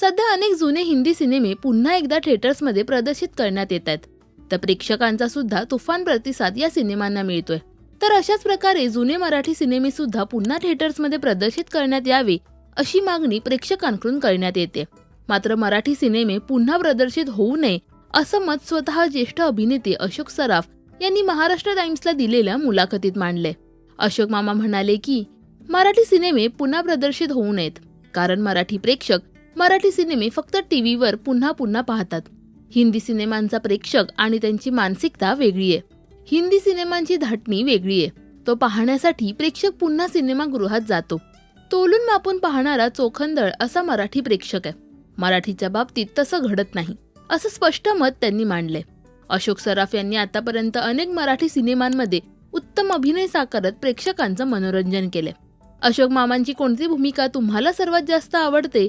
सध्या अनेक जुने हिंदी सिनेमे पुन्हा एकदा थिएटर्समध्ये प्रदर्शित करण्यात येत आहेत. तर प्रेक्षकांचा सुद्धा तुफान प्रतिसाद या सिनेमांना मिळतोय. तर अशाच प्रकारे जुने मराठी सिनेमे सुद्धा पुन्हा थिएटर्समध्ये प्रदर्शित करण्यात यावे अशी मागणी प्रेक्षकांकडून करण्यात येते. मात्र मराठी सिनेमे पुन्हा प्रदर्शित होऊ नये असं मत स्वतः ज्येष्ठ अभिनेते अशोक सराफ यांनी महाराष्ट्र टाइम्सला दिलेल्या मुलाखतीत मांडले अशोक मामा म्हणाले की मराठी सिनेमे पुन्हा प्रदर्शित होऊ नयेत कारण मराठी प्रेक्षक मराठी सिनेमे फक्त टीव्हीवर पुन्हा पुन्हा पाहतात. हिंदी सिनेमांचा प्रेक्षक आणि त्यांची मानसिकता वेगळी आहे. हिंदी सिनेमांची धाटणी वेगळी आहे. तो पाहण्यासाठी प्रेक्षक पुन्हा सिनेमागृहात जातो. तोलून मापून पाहणारा चोखंदळ असा मराठी प्रेक्षक आहे. मराठीच्या बाबतीत तसं घडत नाही असं स्पष्ट मत त्यांनी मांडलंय. अशोक सराफ यांनी आतापर्यंत अनेक मराठी सिनेमांमध्ये उत्तम अभिनय साकारत प्रेक्षकांचं मनोरंजन केलंय. अशोक मामांची कोणती भूमिका तुम्हाला सर्वात जास्त आवडते